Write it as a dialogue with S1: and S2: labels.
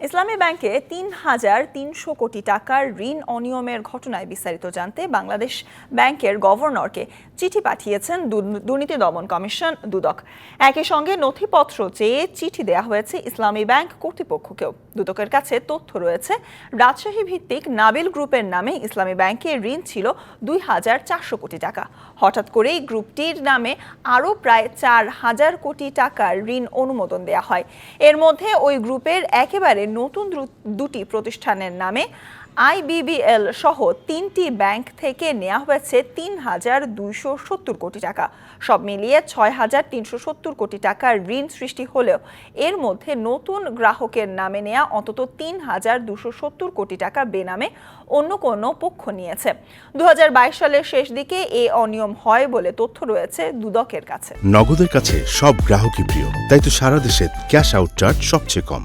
S1: ইসলামী ব্যাংকে তিন হাজার তিনশো কোটি টাকার ঋণ অনিয়মের ঘটনায় বিস্তারিত জানতে বাংলাদেশ ব্যাংকের গভর্নরকে চিঠি পাঠিয়েছেন দুর্নীতি দমন কমিশন দুদক। একই সঙ্গে নথিপত্র চেয়ে চিঠি দেওয়া হয়েছে ইসলামী ব্যাংক কর্তৃপক্ষকেও। দুদকের কাছে তথ্য রয়েছে, রাজশাহী ভিত্তিক নাবিল গ্রুপের নামে ইসলামী ব্যাংকে ঋণ ছিল দুই হাজার চারশো কোটি টাকা। হঠাৎ করেই গ্রুপটির নামে আরও প্রায় চার হাজার কোটি টাকার ঋণ অনুমোদন দেওয়া হয়। এর মধ্যে ওই গ্রুপের একেবারে নতুন দুটি প্রতিষ্ঠানের নামে আইবিবিএল সহ তিনটি ব্যাংক থেকে নেওয়া হয়েছে তিন হাজার দুইশো সত্তর কোটি টাকা। সব মিলিয়ে ছয় হাজার তিনশো সত্তর কোটি টাকার ঋণ সৃষ্টি হলেও এর মধ্যে নতুন গ্রাহকের নামে নেওয়া অন্তত তিন হাজার দুশো সত্তর কোটি টাকা বেনামে অন্য কোনো পক্ষ নিয়েছে। দু হাজার বাইশ সালের শেষ দিকে এ অনিয়ম হয় বলে তথ্য রয়েছে দুদকের কাছে।
S2: নগদের কাছে সব গ্রাহকই প্রিয়, তাই তো সারা দেশে ক্যাশ আউট চার্জ সবচেয়ে কম।